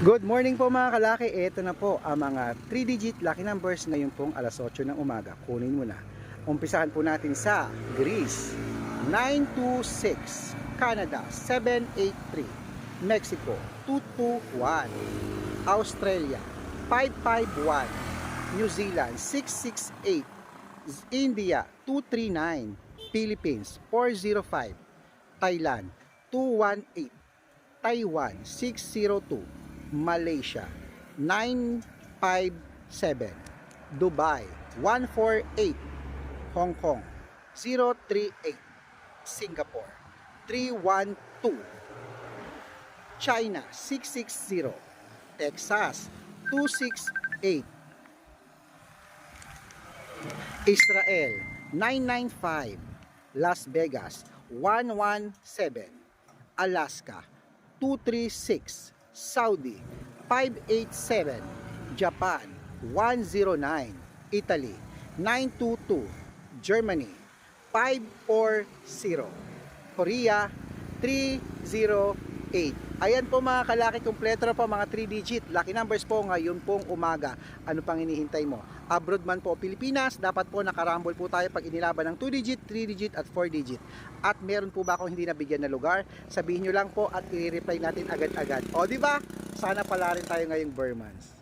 Good morning po mga kalaki. Ito na po ang mga 3-digit lucky numbers ngayon pong alas 8 ng umaga. Kunin mo na. Umpisahan po natin sa Greece, 926, Canada, 783, Mexico, 221, Australia, 551, New Zealand, 668, India, 239, Philippines, 405, Thailand, 218, Taiwan 602, Malaysia. 957, Dubai. 148, Hong Kong. 038, Singapore. 312, China. 660, Texas. 268, Israel. 995, Las Vegas. 117, Alaska. 236, Saudi 587, Japan 109, Italy 922, Germany 540, Korea 308. Ayan po mga kalaki, kumpleto na po mga 3 digit. Lucky numbers po ngayon pong umaga. Ano pang hinihintay mo? Abroad man po Pilipinas, dapat po nakarambol po tayo pag inilaban ng 2 digit, 3 digit at 4 digit. At meron po ba akong hindi nabigyan na lugar? Sabihin nyo lang po at i-reply natin agad-agad. O di ba? Sana pala rin tayo ngayong Burmans.